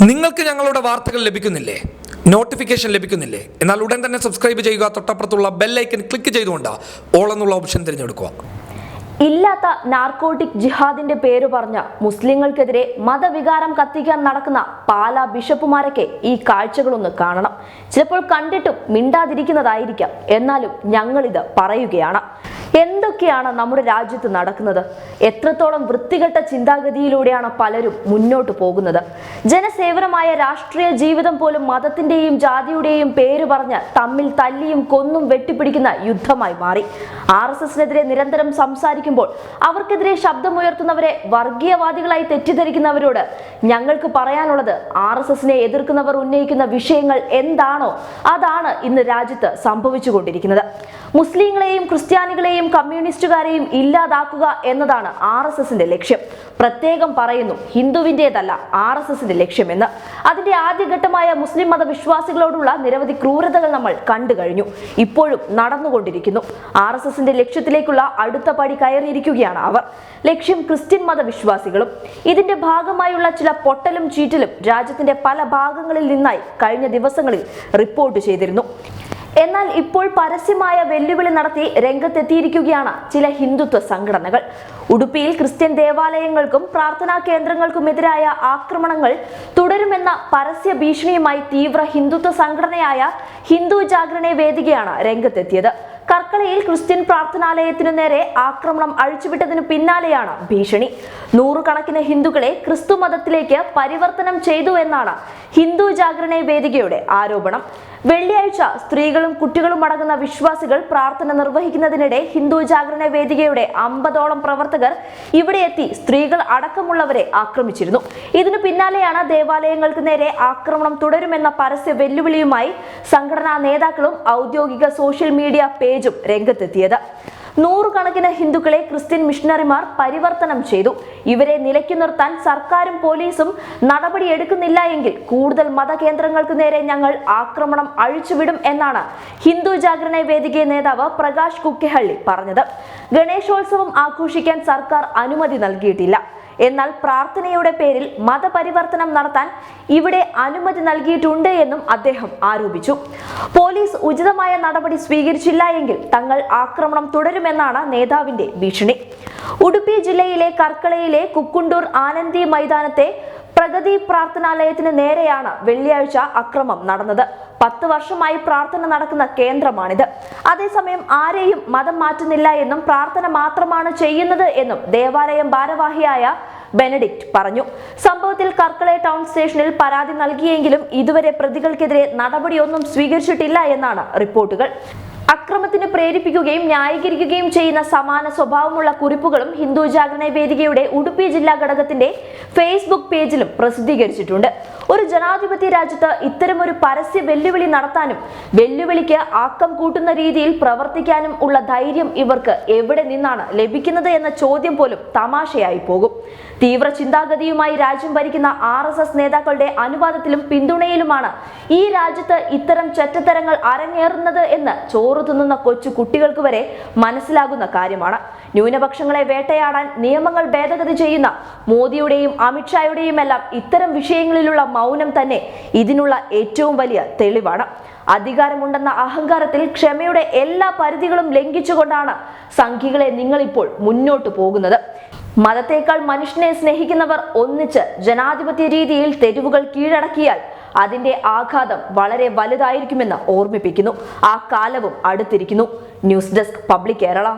നിങ്ങൾക്ക് ഞങ്ങളുടെ വാർത്തകൾ ലഭിക്കുന്നില്ലേ? നോട്ടിഫിക്കേഷൻ ലഭിക്കുന്നില്ലേ? എന്നാൽ ഉടൻ തന്നെ സബ്സ്ക്രൈബ് ചെയ്യുക. തൊട്ടപ്പുറത്തുള്ള ബെല്ലൈക്കൻ ക്ലിക്ക് ചെയ്തുകൊണ്ട് ഓൾ എന്നുള്ള ഓപ്ഷൻ തിരഞ്ഞെടുക്കുക. ഇല്ലാത്ത നാർക്കോട്ടിക് ജിഹാദിന്റെ പേര് പറഞ്ഞ മുസ്ലിങ്ങൾക്കെതിരെ മതവികാരം കത്തിക്കാൻ നടക്കുന്ന പാലാ ബിഷപ്പുമാരൊക്കെ ഈ കാഴ്ചകളൊന്ന് കാണണം. ചിലപ്പോൾ കണ്ടിട്ടും മിണ്ടാതിരിക്കുന്നതായിരിക്കാം. എന്നാലും ഞങ്ങളിത് പറയുകയാണ്. എന്തൊക്കെയാണ് നമ്മുടെ രാജ്യത്ത് നടക്കുന്നത്? എത്രത്തോളം വൃത്തികെട്ട ചിന്താഗതിയിലൂടെയാണ് പലരും മുന്നോട്ട് പോകുന്നത്? ജനസേവനമായ രാഷ്ട്രീയ ജീവിതം പോലും മതത്തിന്റെയും ജാതിയുടെയും പേര് പറഞ്ഞ് തമ്മിൽ തല്ലിയും കൊന്നും വെട്ടിപ്പിടിക്കുന്ന യുദ്ധമായി മാറി. ആർ എസ് എസിനെതിരെ നിരന്തരം സംസാരിക്കുമ്പോൾ അവർക്കെതിരെ ശബ്ദമുയർത്തുന്നവരെ വർഗീയവാദികളായി തെറ്റിദ്ധരിക്കുന്നവരോട് ഞങ്ങൾക്ക് പറയാനുള്ളത് ആർ എസ് എസിനെ എതിർക്കുന്നവർ ഉന്നയിക്കുന്ന വിഷയങ്ങൾ എന്താണോ അതാണ് ഇന്ന് രാജ്യത്ത് സംഭവിച്ചുകൊണ്ടിരിക്കുന്നത്. മുസ്ലിങ്ങളെയും ക്രിസ്ത്യാനികളെയും കമ്മ്യൂണിസ്റ്റുകാരെയും ഇല്ലാതാക്കുക എന്നതാണ് ആർ എസ് എസിന്റെ ലക്ഷ്യം. പ്രത്യേകം പറയുന്നു ഹിന്ദുവിന്റെതല്ല ആർ എസ് എസിന്റെ ലക്ഷ്യമെന്ന്. അതിന്റെ ആദ്യഘട്ടമായ മുസ്ലിം മതവിശ്വാസികളോടുള്ള നിരവധി ക്രൂരതകൾ നമ്മൾ കണ്ടു കഴിഞ്ഞു. ഇപ്പോഴും നടന്നുകൊണ്ടിരിക്കുന്നു. ആർ എസ് എസിന്റെ ലക്ഷ്യത്തിലേക്കുള്ള അടുത്ത പടി കയറിയിരിക്കുകയാണ് അവർ. ലക്ഷ്യം ക്രിസ്ത്യൻ മതവിശ്വാസികളും. ഇതിന്റെ ഭാഗമായുള്ള ചില പൊട്ടലും ചീറ്റലും രാജ്യത്തിന്റെ പല ഭാഗങ്ങളിൽ നിന്നായി കഴിഞ്ഞ ദിവസങ്ങളിൽ റിപ്പോർട്ട് ചെയ്തിരുന്നു. എന്നാൽ ഇപ്പോൾ പരസ്യമായ വെല്ലുവിളി നടത്തി രംഗത്തെത്തിയിരിക്കുകയാണ് ചില ഹിന്ദുത്വ സംഘടനകൾ. ഉടുപ്പിയിൽ ക്രിസ്ത്യൻ ദേവാലയങ്ങൾക്കും പ്രാർത്ഥനാ കേന്ദ്രങ്ങൾക്കുമെതിരായ ആക്രമണങ്ങൾ തുടരുമെന്ന പരസ്യ ഭീഷണിയുമായി തീവ്ര ഹിന്ദുത്വ സംഘടനയായ ഹിന്ദു ജാഗരണ വേദികയാണ് രംഗത്തെത്തിയത്. കർക്കളയിൽ ക്രിസ്ത്യൻ പ്രാർത്ഥനാലയത്തിനു നേരെ ആക്രമണം അഴിച്ചുവിട്ടതിനു പിന്നാലെയാണ് ഭീഷണി. നൂറുകണക്കിന് ഹിന്ദുക്കളെ ക്രിസ്തു മതത്തിലേക്ക് പരിവർത്തനം ചെയ്തു എന്നാണ് ഹിന്ദു ജാഗരണ വേദികയുടെ ആരോപണം. വെള്ളിയാഴ്ച സ്ത്രീകളും കുട്ടികളും അടങ്ങുന്ന വിശ്വാസികൾ പ്രാർത്ഥന നിർവഹിക്കുന്നതിനിടെ ഹിന്ദു ജാഗരണ വേദികയുടെ അമ്പതോളം പ്രവർത്തകർ ഇവിടെ എത്തി സ്ത്രീകൾ അടക്കമുള്ളവരെ ആക്രമിച്ചിരുന്നു. ഇതിനു പിന്നാലെയാണ് ദേവാലയങ്ങൾക്ക് നേരെ ആക്രമണം തുടരുമെന്ന പരസ്യ വെല്ലുവിളിയുമായി സംഘടനാ നേതാക്കളും ഔദ്യോഗിക സോഷ്യൽ മീഡിയ പേജും രംഗത്തെത്തിയത്. നൂറുകണക്കിന് ഹിന്ദുക്കളെ ക്രിസ്ത്യൻ മിഷണറിമാർ പരിവർത്തനം ചെയ്തു. ഇവരെ നിലയ്ക്കു നിർത്താൻ സർക്കാരും പോലീസും നടപടി എടുക്കുന്നില്ല എങ്കിൽ കൂടുതൽ മതകേന്ദ്രങ്ങൾക്ക് നേരെ ഞങ്ങൾ ആക്രമണം അഴിച്ചുവിടും എന്നാണ് ഹിന്ദു ജാഗരണ വേദിക നേതാവ് പ്രകാശ് കുക്കെഹള്ളി പറഞ്ഞത്. ഗണേശോത്സവം ആഘോഷിക്കാൻ സർക്കാർ അനുമതി നൽകിയിട്ടില്ല. എന്നാൽ പ്രാർത്ഥനയുടെ പേരിൽ മതപരിവർത്തനം നടത്താൻ ഇവിടെ അനുമതി നൽകിയിട്ടുണ്ട് എന്നും അദ്ദേഹം ആരോപിച്ചു. പോലീസ് ഉചിതമായ നടപടി സ്വീകരിച്ചില്ല എങ്കിൽ തങ്ങൾ ആക്രമണം തുടരുമെന്നാണ് നേതാവിന്റെ ഭീഷണി. ഉടുപ്പി ജില്ലയിലെ കർക്കളയിലെ കുക്കുണ്ടൂർ ആനന്ദി മൈതാനത്തെ പ്രഗതി പ്രാർത്ഥനാലയത്തിന് നേരെയാണ് വെള്ളിയാഴ്ച അക്രമം നടന്നത്. പത്ത് വർഷമായി പ്രാർത്ഥന നടക്കുന്ന കേന്ദ്രമാണിത്. അതേസമയം ആരെയും മതം മാറ്റുന്നില്ല എന്നും പ്രാർത്ഥന മാത്രമാണ് ചെയ്യുന്നത് എന്നും ദേവാലയം ഭാരവാഹിയായ ബെനഡിക്റ്റ് പറഞ്ഞു. സംഭവത്തിൽ കർക്കളെ ടൗൺ സ്റ്റേഷനിൽ പരാതി നൽകിയെങ്കിലും ഇതുവരെ പ്രതികൾക്കെതിരെ നടപടിയൊന്നും സ്വീകരിച്ചിട്ടില്ല എന്നാണ് റിപ്പോർട്ടുകൾ. അക്രമത്തിന് പ്രേരിപ്പിക്കുകയും ന്യായീകരിക്കുകയും ചെയ്യുന്ന സമാന സ്വഭാവമുള്ള കുറിപ്പുകളും ഹിന്ദു ജാഗരണ വേദികയുടെ ഉടുപ്പി ജില്ലാ ഘടകത്തിന്റെ ഫേസ്ബുക്ക് പേജിലും പ്രസിദ്ധീകരിച്ചിട്ടുണ്ട്. ഒരു ജനാധിപത്യ രാജ്യത്ത് ഇത്തരമൊരു പരസ്യ വെല്ലുവിളി നടത്താനും വെല്ലുവിളിക്ക് ആക്കം കൂട്ടുന്ന രീതിയിൽ പ്രവർത്തിക്കാനും ഉള്ള ധൈര്യം ഇവർക്ക് എവിടെ നിന്നാണ് ലഭിക്കുന്നത് എന്ന ചോദ്യം പോലും തമാശയായി പോകും. തീവ്ര ചിന്താഗതിയുമായി രാജ്യം ഭരിക്കുന്ന ആർ എസ് എസ് നേതാക്കളുടെ അനുവാദത്തിലും പിന്തുണയിലുമാണ് ഈ രാജ്യത്ത് ഇത്തരം ചെറ്റത്തരങ്ങൾ അരങ്ങേറുന്നത് എന്ന് ചോറ് തിന്നുന്ന കൊച്ചു കുട്ടികൾക്ക് വരെ മനസ്സിലാകുന്ന കാര്യമാണ്. ന്യൂനപക്ഷങ്ങളെ വേട്ടയാടാൻ നിയമങ്ങൾ ഭേദഗതി ചെയ്യുന്ന മോദിയുടെയും അമിത്ഷായുടെയും എല്ലാം ഇത്തരം വിഷയങ്ങളിലുള്ള മൗനം തന്നെ ഇതിനുള്ള ഏറ്റവും വലിയ തെളിവാണ്. അധികാരമുണ്ടെന്ന അഹങ്കാരത്തിൽ ക്ഷമയുടെ എല്ലാ പരിധികളും ലംഘിച്ചുകൊണ്ടാണ് സംഘികളെ നിങ്ങളിപ്പോൾ മുന്നോട്ട് പോകുന്നത്. മതത്തേക്കാൾ മനുഷ്യനെ സ്നേഹിക്കുന്നവർ ഒന്നിച്ച് ജനാധിപത്യ രീതിയിൽ തെരുവുകൾ കീഴടക്കിയാൽ അതിന്റെ ആഘാതം വളരെ വലുതായിരിക്കുമെന്ന് ഓർമ്മിപ്പിക്കുന്നു. ആ കാലവും അടുത്തിരിക്കുന്നു. News desk public Kerala.